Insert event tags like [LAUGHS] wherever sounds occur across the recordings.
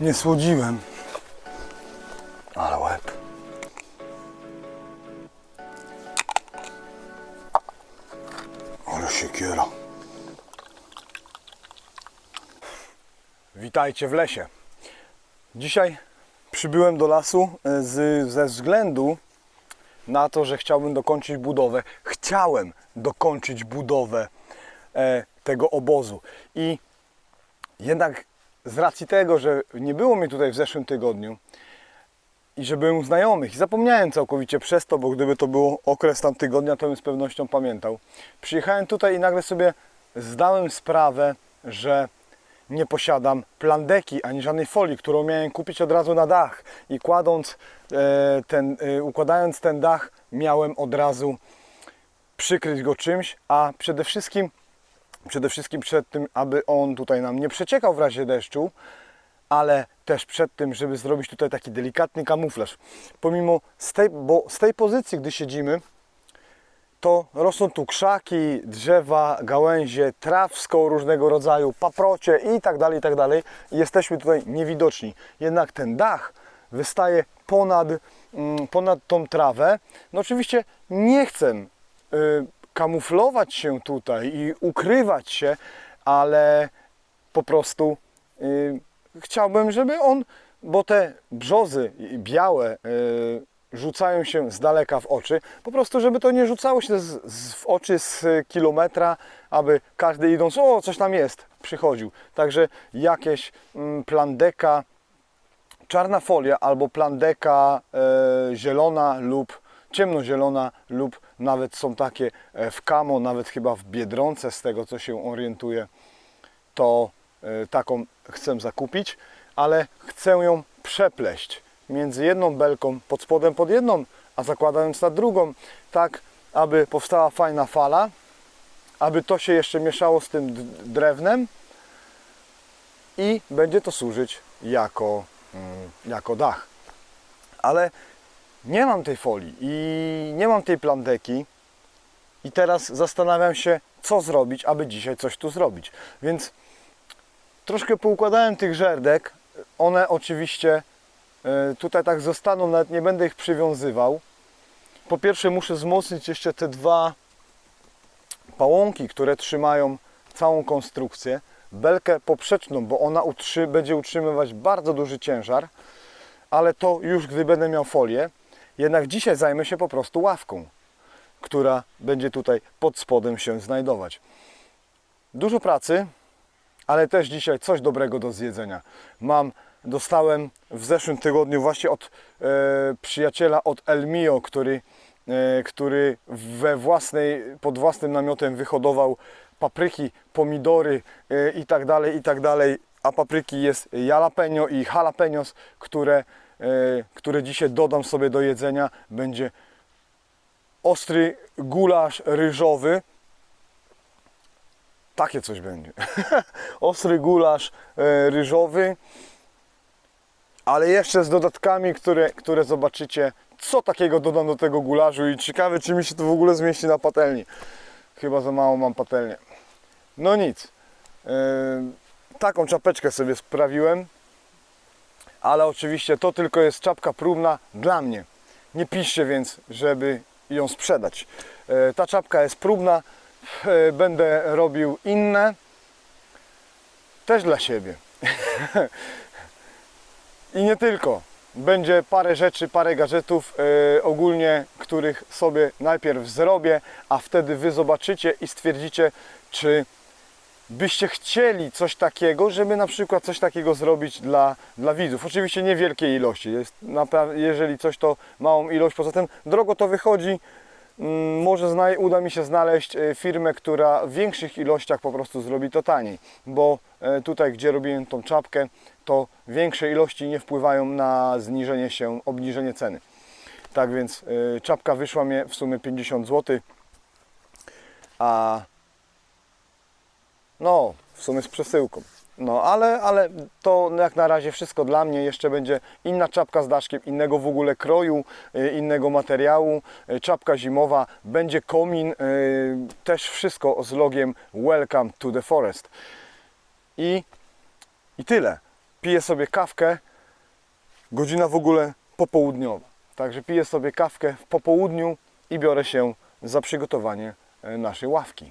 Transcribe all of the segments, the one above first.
Nie słodziłem. Ale łeb. Ale siekiera. Witajcie w lesie. Dzisiaj przybyłem do lasu e, z, ze względu na to, że chciałbym dokończyć budowę. Chciałem dokończyć budowę e, tego obozu. I jednak z racji tego, że nie było mnie tutaj w zeszłym tygodniu i że byłem u znajomych i zapomniałem całkowicie przez to, bo gdyby to było okres tam tygodnia, to bym z pewnością pamiętał. Przyjechałem tutaj i nagle sobie zdałem sprawę, że nie posiadam plandeki ani żadnej folii, którą miałem kupić od razu na dach i kładąc e, ten, e, układając ten dach miałem od razu przykryć go czymś, a przede wszystkim przede wszystkim przed tym, aby on tutaj nam nie przeciekał w razie deszczu, ale też przed tym, żeby zrobić tutaj taki delikatny kamuflaż. Pomimo z tej, bo z tej pozycji, gdy siedzimy, to rosną tu krzaki, drzewa, gałęzie, trawsko różnego rodzaju, paprocie i tak dalej, i tak dalej. Jesteśmy tutaj niewidoczni. Jednak ten dach wystaje ponad, mm, ponad tą trawę. No oczywiście nie chcę y, kamuflować się tutaj i ukrywać się, ale po prostu y, chciałbym, żeby on, bo te brzozy białe y, rzucają się z daleka w oczy, po prostu, żeby to nie rzucało się z, z, w oczy z kilometra, aby każdy idąc, o, coś tam jest, przychodził. Także jakieś mm, plandeka, czarna folia albo plandeka e, zielona lub ciemnozielona lub nawet są takie e, w kamo, nawet chyba w Biedronce z tego co się orientuję, to e, taką chcę zakupić, ale chcę ją przepleść między jedną belką pod spodem pod jedną, a zakładając na drugą, tak aby powstała fajna fala, aby to się jeszcze mieszało z tym drewnem i będzie to służyć jako, mm, jako dach. Ale nie mam tej folii i nie mam tej plandeki i teraz zastanawiam się, co zrobić, aby dzisiaj coś tu zrobić. Więc troszkę poukładałem tych żerdek. One oczywiście e, tutaj tak zostaną, nawet nie będę ich przywiązywał. Po pierwsze muszę wzmocnić jeszcze te dwa pałąki, które trzymają całą konstrukcję. Belkę poprzeczną, bo ona utrzy, będzie utrzymywać bardzo duży ciężar, ale to już gdy będę miał folię. Jednak dzisiaj zajmę się po prostu ławką, która będzie tutaj pod spodem się znajdować. Dużo pracy, ale też dzisiaj coś dobrego do zjedzenia. Mam, dostałem w zeszłym tygodniu właśnie od e, przyjaciela od Elmio, który, e, który we własnej, pod własnym namiotem wyhodował papryki, pomidory e, i tak dalej, i tak dalej. A papryki jest jalapeno i jalapenos, które, które dzisiaj dodam sobie do jedzenia. Będzie ostry gulasz ryżowy. Takie coś będzie. [LAUGHS] Ostry gulasz e, ryżowy, ale jeszcze z dodatkami, które, które zobaczycie, co takiego dodam do tego gulaszu i ciekawe, czy mi się to w ogóle zmieści na patelni. Chyba za mało mam patelnię. No nic. E, taką czapeczkę sobie sprawiłem, ale oczywiście to tylko jest czapka próbna dla mnie. Nie piszcie więc, żeby ją sprzedać. E, Ta czapka jest próbna, e, będę robił inne, też dla siebie. [LAUGHS] I nie tylko. Będzie parę rzeczy, parę gadżetów e, ogólnie, których sobie najpierw zrobię, a wtedy Wy zobaczycie i stwierdzicie, czy byście chcieli coś takiego, żeby na przykład coś takiego zrobić dla, dla widzów. Oczywiście niewielkiej ilości. Jest jeżeli coś to małą ilość, poza tym drogo to wychodzi. Mm, Może uda mi się znaleźć e, firmę, która w większych ilościach po prostu zrobi to taniej, bo e, tutaj, gdzie robiłem tą czapkę, to większe ilości nie wpływają na zniżenie się, obniżenie ceny. Tak więc e, czapka wyszła mnie w sumie 50 zł, a no, w sumie z przesyłką. No, ale, ale to jak na razie wszystko dla mnie. Jeszcze będzie inna czapka z daszkiem, innego w ogóle kroju, y, innego materiału. y, Czapka zimowa, będzie komin, y, też wszystko z logiem Welcome to the Forest. I, i tyle. piję sobie kawkę, godzina w ogóle popołudniowa. Także piję sobie kawkę w popołudniu i biorę się za przygotowanie e, naszej ławki.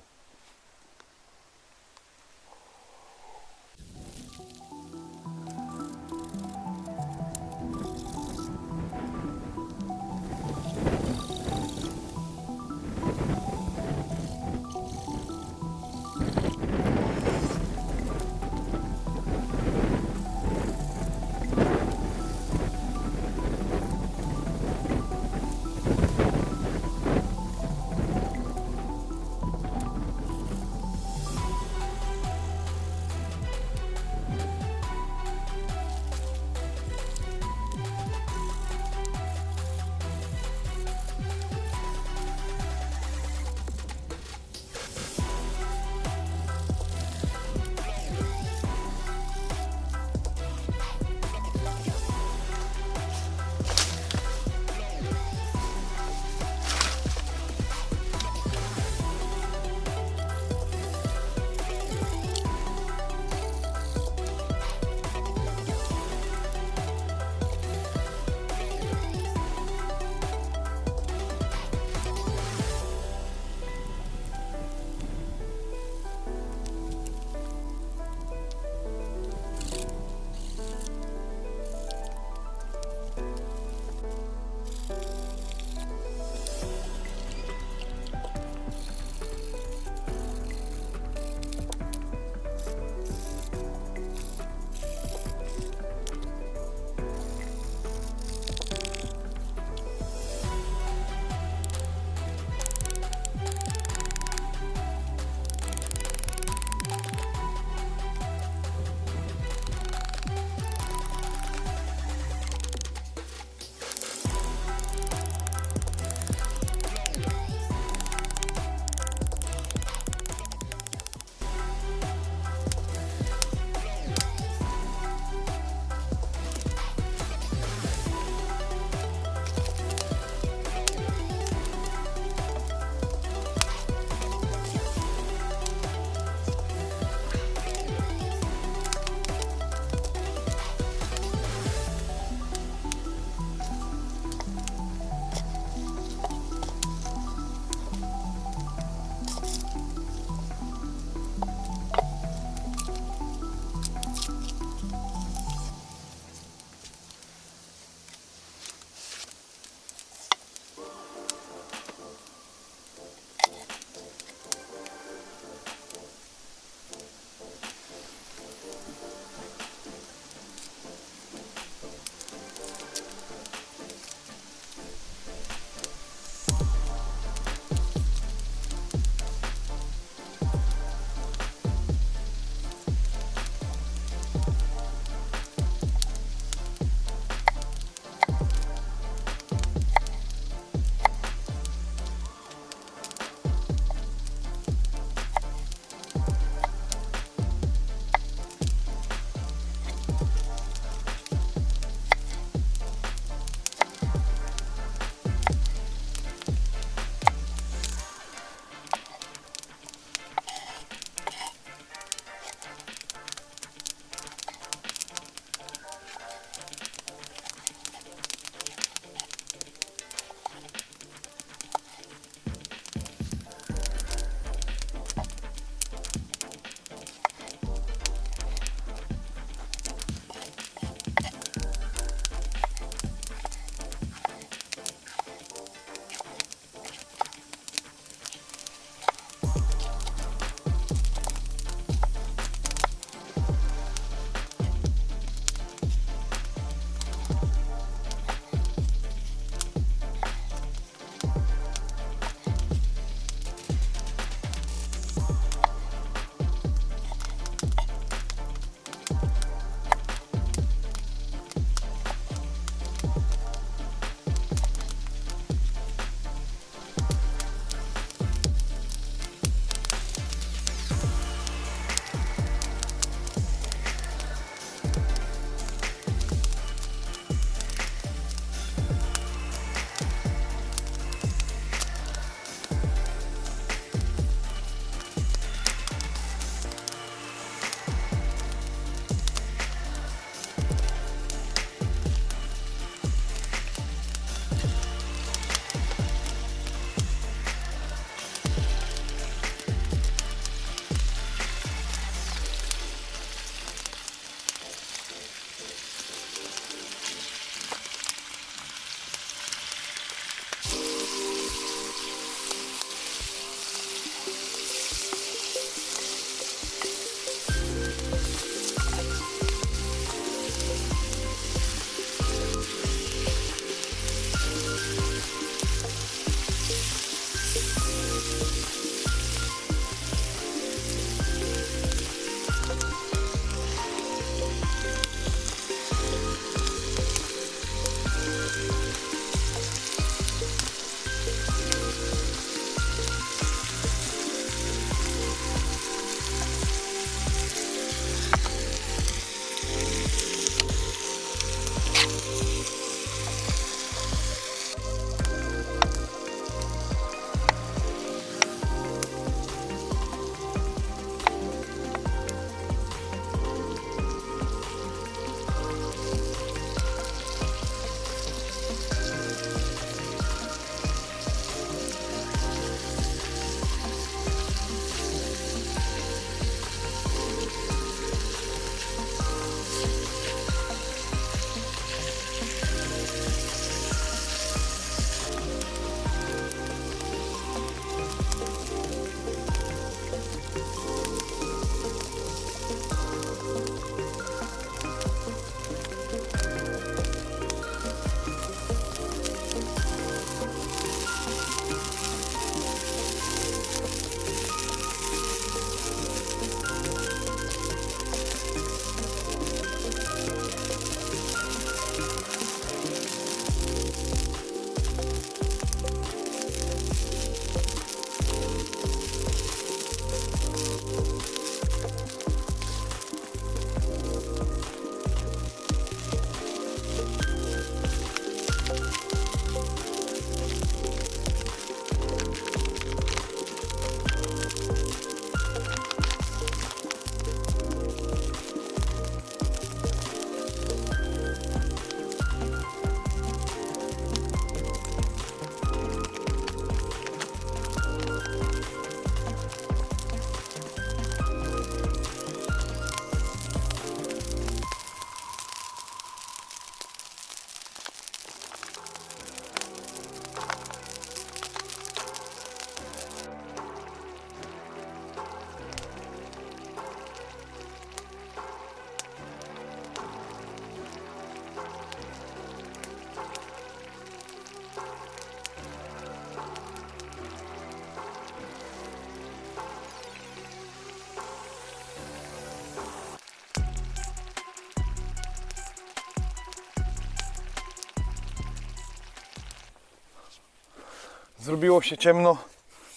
Zrobiło się ciemno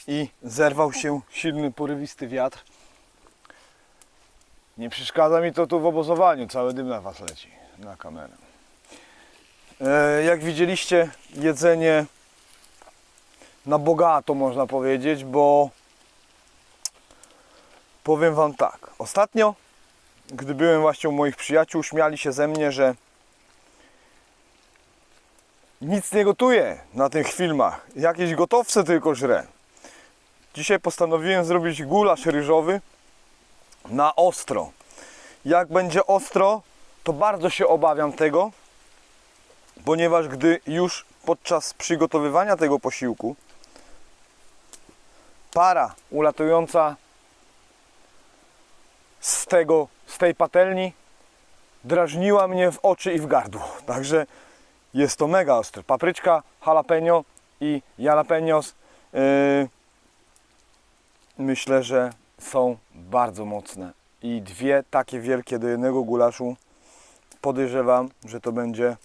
i zerwał się silny, porywisty wiatr. Nie przeszkadza mi to tu w obozowaniu, cały dym na Was leci, na kamerę. E, jak widzieliście, jedzenie na bogato można powiedzieć, bo powiem Wam tak. Ostatnio, gdy byłem właśnie u moich przyjaciół, śmiali się ze mnie, że nic nie gotuję na tych filmach. Jakieś gotowce tylko żrę. Dzisiaj postanowiłem zrobić gulasz ryżowy na ostro. Jak będzie ostro, to bardzo się obawiam tego, ponieważ gdy już podczas przygotowywania tego posiłku para ulatująca z tego, z tej patelni drażniła mnie w oczy i w gardło. Także jest to mega ostre. Papryczka, jalapeno i jalapenos yy, myślę, że są bardzo mocne. I dwie takie wielkie do jednego gulaszu podejrzewam, że to będzie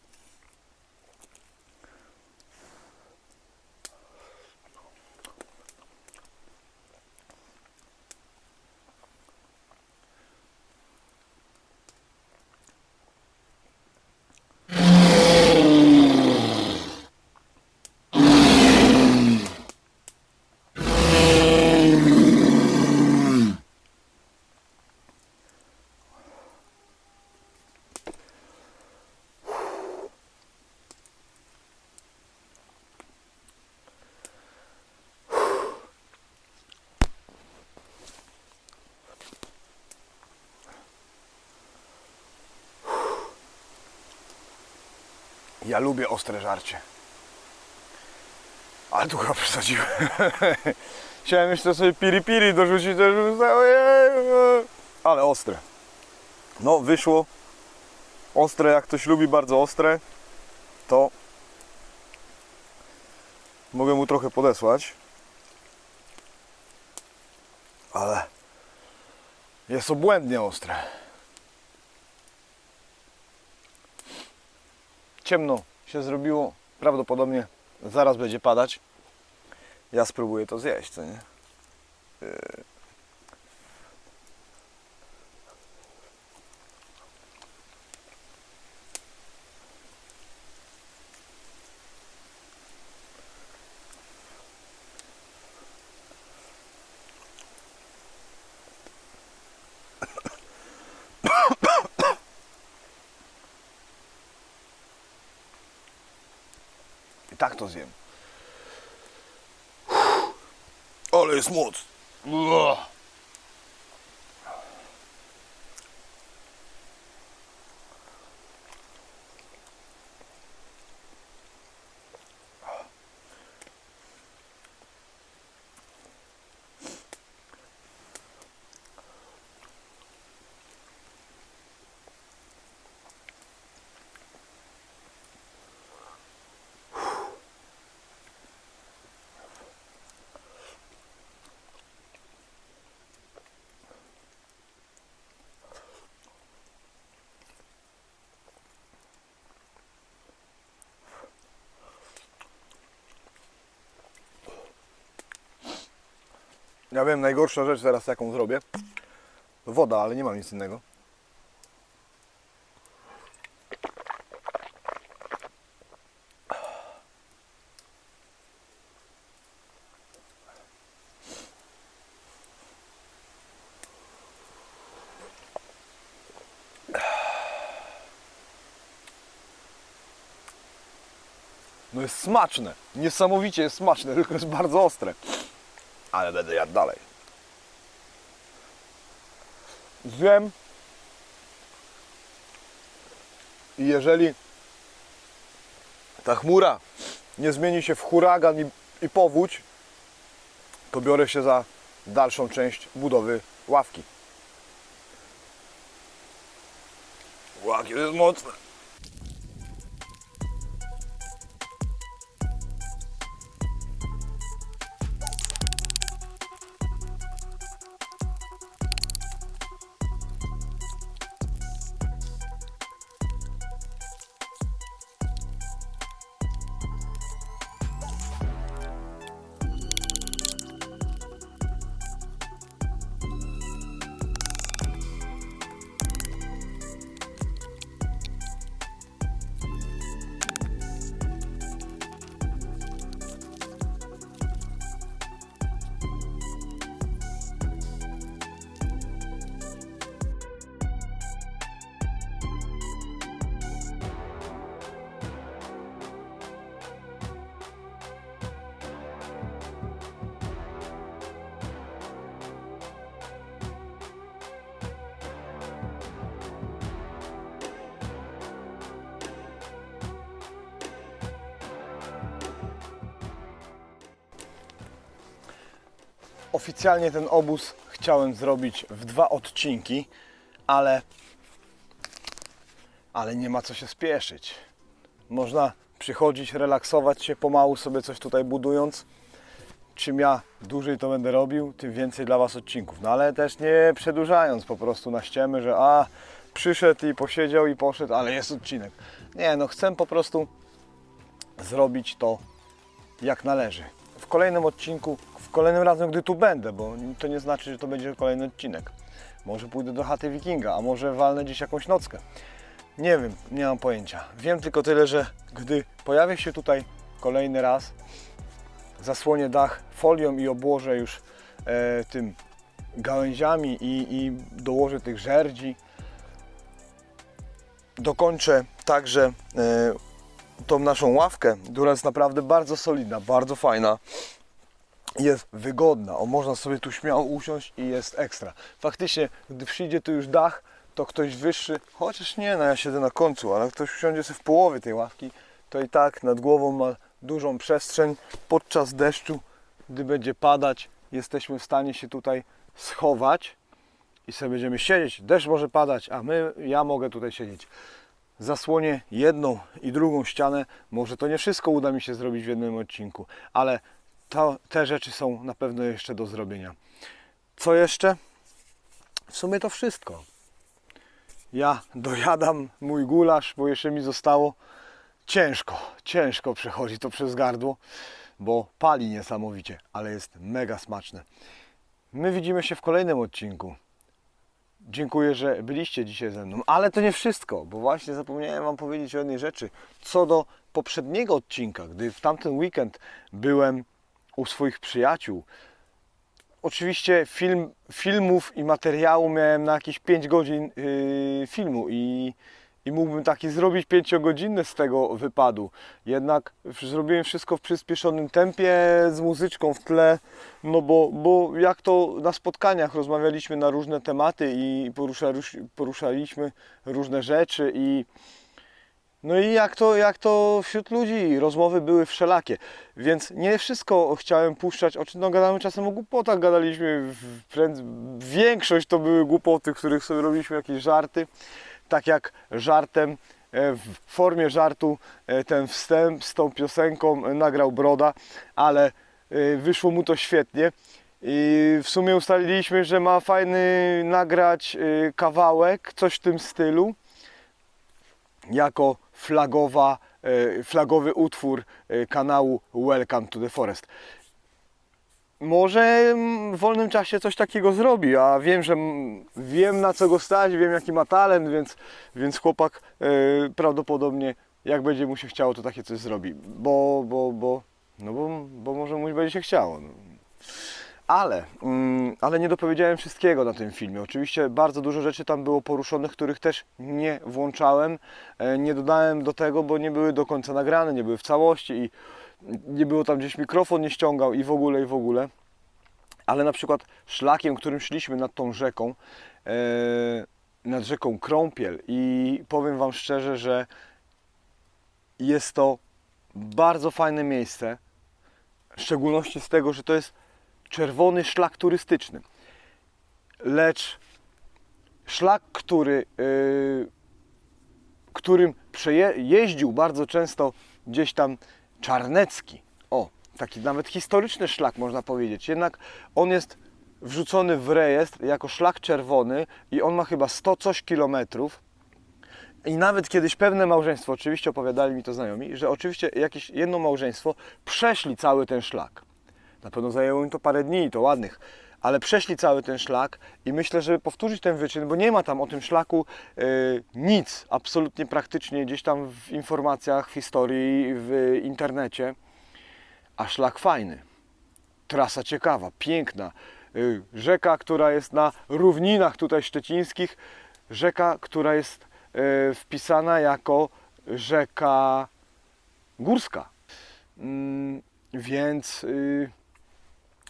Ja lubię ostre żarcie. Ale tu chyba przesadziłem. [LAUGHS] Chciałem jeszcze sobie piri piri dorzucić, ojej, ale ostre. No wyszło ostre, jak ktoś lubi bardzo ostre, to mogę mu trochę podesłać. Ale jest obłędnie ostre. Ciemno się zrobiło. Prawdopodobnie zaraz będzie padać. Ja spróbuję to zjeść, co nie? Yy. I tak to zjem. Ale jest moc. Ua. Ja wiem, najgorsza rzecz teraz jaką zrobię. To woda, ale nie mam nic innego. No jest smaczne. Niesamowicie jest smaczne, tylko jest bardzo ostre. Ale będę jadł dalej. Zjem. I jeżeli ta chmura nie zmieni się w huragan i, i powódź, to biorę się za dalszą część budowy ławki. Łakie jest mocne. Oficjalnie ten obóz chciałem zrobić w dwa odcinki, ale ale nie ma co się spieszyć. Można przychodzić, relaksować się pomału sobie coś tutaj budując. Czym ja dłużej to będę robił, tym więcej dla Was odcinków. No ale też nie przedłużając po prostu na ściemy, że a przyszedł i posiedział i poszedł, ale jest odcinek. Nie, no chcę po prostu zrobić to jak należy. W kolejnym odcinku, kolejnym razem, gdy tu będę, bo to nie znaczy, że to będzie kolejny odcinek. Może pójdę do chaty wikinga, a może walnę dziś jakąś nockę. Nie wiem, nie mam pojęcia. Wiem tylko tyle, że gdy pojawię się tutaj kolejny raz, zasłonię dach folią i obłożę już e, tym gałęziami i, i dołożę tych żerdzi. Dokończę także e, tą naszą ławkę, która jest naprawdę bardzo solidna, bardzo fajna. Jest wygodna, o można sobie tu śmiało usiąść i jest ekstra. Faktycznie, gdy przyjdzie tu już dach, to ktoś wyższy, chociaż nie, no ja siedzę na końcu, ale ktoś usiądzie sobie w połowie tej ławki, to i tak nad głową ma dużą przestrzeń. Podczas deszczu, gdy będzie padać, jesteśmy w stanie się tutaj schować i sobie będziemy siedzieć. Deszcz może padać, a my, ja mogę tutaj siedzieć. Zasłonię jedną i drugą ścianę. Może to nie wszystko uda mi się zrobić w jednym odcinku, ale to, te rzeczy są na pewno jeszcze do zrobienia. Co jeszcze? W sumie to wszystko. Ja dojadam mój gulasz, bo jeszcze mi zostało ciężko, ciężko przechodzi to przez gardło, bo pali niesamowicie, ale jest mega smaczne. My widzimy się w kolejnym odcinku. Dziękuję, że byliście dzisiaj ze mną, ale to nie wszystko, bo właśnie zapomniałem Wam powiedzieć o jednej rzeczy. Co do poprzedniego odcinka, gdy w tamten weekend byłem u swoich przyjaciół, oczywiście film, filmów i materiału miałem na jakieś 5 godzin yy, filmu i, i mógłbym taki zrobić 5-godzinny z tego wypadu. Jednak zrobiłem wszystko w przyspieszonym tempie, z muzyczką w tle, no bo, bo jak to na spotkaniach rozmawialiśmy na różne tematy i porusza, poruszaliśmy różne rzeczy i no i jak to, jak to wśród ludzi, rozmowy były wszelakie, więc nie wszystko chciałem puszczać, o czym no gadamy. Czasem o głupotach, gadaliśmy, pręd- większość to były głupoty, których sobie robiliśmy jakieś żarty, tak jak żartem, e, w formie żartu e, ten wstęp z tą piosenką e, nagrał Broda, ale wyszło mu to świetnie. I w sumie ustaliliśmy, że ma fajny nagrać kawałek, coś w tym stylu jako flagowa, e, flagowy utwór e, kanału Welcome to the Forest. Może w wolnym czasie coś takiego zrobi, a wiem, że wiem na co go stać, wiem jaki ma talent, więc, więc chłopak e, prawdopodobnie jak będzie mu się chciało, to takie coś zrobi, bo, bo, bo, no bo, bo może mu będzie się chciało. Ale, mm, ale nie dopowiedziałem wszystkiego na tym filmie. Oczywiście bardzo dużo rzeczy tam było poruszonych, których też nie włączałem, e, nie dodałem do tego, bo nie były do końca nagrane, nie były w całości i nie było tam gdzieś mikrofon nie ściągał i w ogóle i w ogóle. Ale na przykład szlakiem, którym szliśmy nad tą rzeką, e, nad rzeką Krąpiel i powiem Wam szczerze, że jest to bardzo fajne miejsce, w szczególności z tego, że to jest czerwony szlak turystyczny. Lecz szlak, który, yy, którym przeje- jeździł bardzo często gdzieś tam Czarnecki, o, taki nawet historyczny szlak można powiedzieć, jednak on jest wrzucony w rejestr jako szlak czerwony i on ma chyba 100 coś kilometrów. I nawet kiedyś pewne małżeństwo, oczywiście opowiadali mi to znajomi, że oczywiście jakieś jedno małżeństwo przeszli cały ten szlak. Na pewno zajęło im to parę dni, to ładnych, ale przeszli cały ten szlak i myślę, żeby powtórzyć ten wyczyn, bo nie ma tam o tym szlaku y, nic, absolutnie praktycznie, gdzieś tam w informacjach, w historii, w internecie, a szlak fajny. Trasa ciekawa, piękna. Y, rzeka, która jest na równinach tutaj szczecińskich, rzeka, która jest y, wpisana jako rzeka górska. Mm, więc,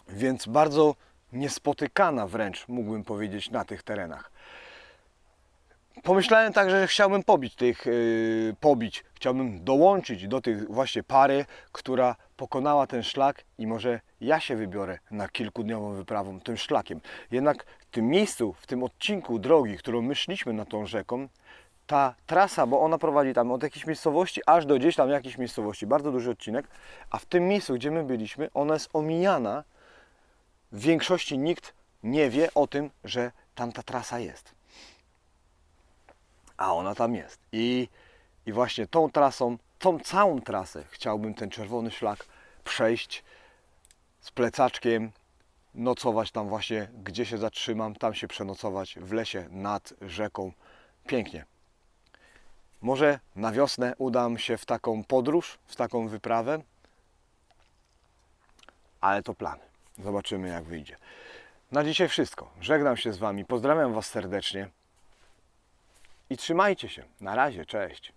więc bardzo niespotykana wręcz, mógłbym powiedzieć, na tych terenach. Pomyślałem także, że chciałbym pobić tych, yy, pobić, chciałbym dołączyć do tych właśnie pary, która pokonała ten szlak i może ja się wybiorę na kilkudniową wyprawą tym szlakiem. Jednak w tym miejscu, w tym odcinku drogi, którą my szliśmy na tą rzeką, ta trasa, bo ona prowadzi tam od jakiejś miejscowości aż do gdzieś tam jakiejś miejscowości, bardzo duży odcinek, a w tym miejscu, gdzie my byliśmy, ona jest omijana. W większości nikt nie wie o tym, że tam ta trasa jest. A ona tam jest. I, i właśnie tą trasą, tą całą trasę chciałbym ten czerwony szlak przejść z plecaczkiem, nocować tam właśnie, gdzie się zatrzymam, tam się przenocować w lesie nad rzeką. Pięknie. Może na wiosnę udam się w taką podróż, w taką wyprawę, ale to plany. Zobaczymy, jak wyjdzie. Na dzisiaj wszystko. Żegnam się z Wami, pozdrawiam Was serdecznie i trzymajcie się. Na razie, cześć.